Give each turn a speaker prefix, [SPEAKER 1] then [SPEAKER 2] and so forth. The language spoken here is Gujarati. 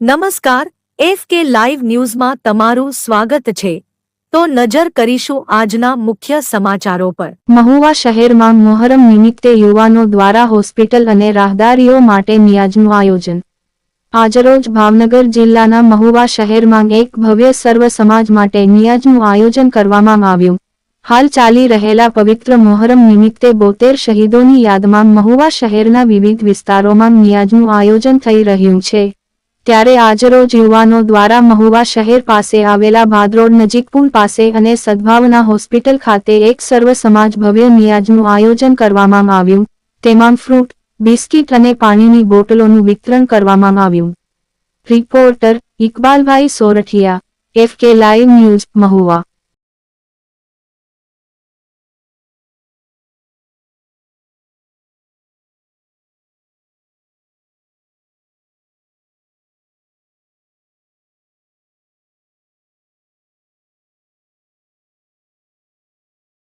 [SPEAKER 1] નમસ્કાર એફ કે લાઈવ ન્યૂઝમાં તમારું સ્વાગત છે. તો નજર કરીશું આજના મુખ્ય સમાચારો પર.
[SPEAKER 2] મહુવા શહેરમાં મોહરમ નિમિત્તે યુવાનો દ્વારા હોસ્પિટલ અને રાહદારીઓ માટે નિયાજનું આયોજન. આજરોજ ભાવનગર જિલ્લાના મહુવા શહેરમાં એક ભવ્ય સર્વ સમાજ માટે નિયાજનું આયોજન કરવામાં આવ્યું. હાલ ચાલી રહેલા પવિત્ર મોહરમ નિમિત્તે બોતેર શહીદોની યાદમાં મહુવા શહેરના વિવિધ વિસ્તારોમાં નિયાજનું આયોજન થઈ રહ્યું છે. ત્યારે આજરોજ યુવાનો દ્વારા મહુવા શહેર પાસે આવેલા ભાદરોડ નજીક પુલ પાસે અને સદભાવના હોસ્પિટલ ખાતે એક સર્વ સમાજ ભવ્ય નિયાજનું આયોજન કરવામાં આવ્યું. તેમાં ફ્રૂટ, બિસ્કિટ અને પાણીની બોટલોનું વિતરણ કરવામાં આવ્યું. રિપોર્ટર ઇકબાલભાઈ Sorathiya, F K live news, Mahuva.